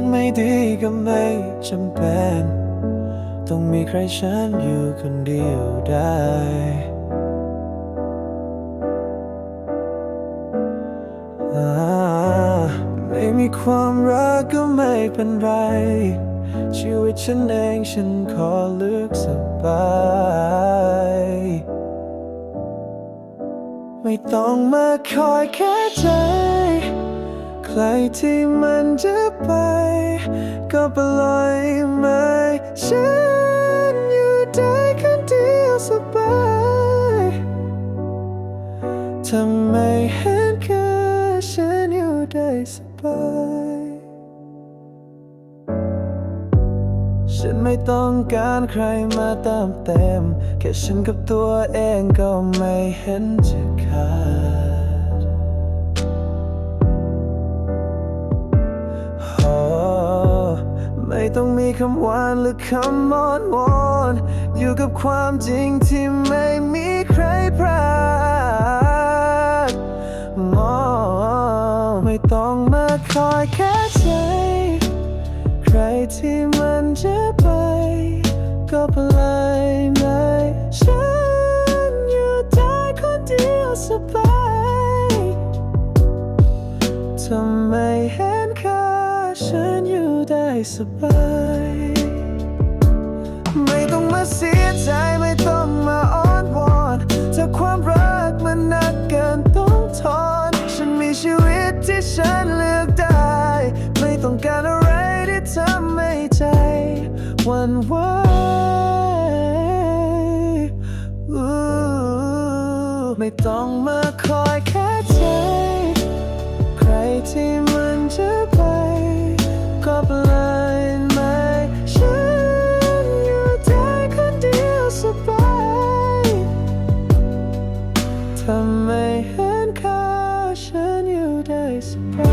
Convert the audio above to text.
มันไม่ดีก็ไม่จำเป็น ต้องมีใครฉันอยู่คนเดียวได้ ไม่มีความรักก็ไม่เป็นไร ชีวิตฉันเองฉันขอเลือกสบายไม่ต้องมาคอยแค่ใจ ใครที่มันจะไป ก็ปล่อยมาฉันอยู่ได้คนเดียวสบายทำไมเห็นแค่ฉันอยู่ได้สบายฉันไม่ต้องการใครมาเติมเต็ม แค่ฉันกับตัวเองก็ไม่เห็นจะขาด ไม่ต้องมีคำหวานหรือคำมอนวอนอยู่กับความจริงที่ไม่มีใครพรากมองไม่ต้องมาคอยแค่ใจ ใครที่มันจะไป ก็พล สบาย ไม่ต้องมาเสียใจ ไม่ต้องมาอ้อนวอนถ้าความรักมันหนักเกินต้องทนฉันมีชีวิตที่ฉันเลือกได้ ไม่ต้องการอะไรที่ทำให้ใจหวันไหวไม่ต้องมาคอยแค่ใจ ใครที่มันจะไป ก็ปล่อ ทำไมเห็นค่าฉันอยู่ได้สบา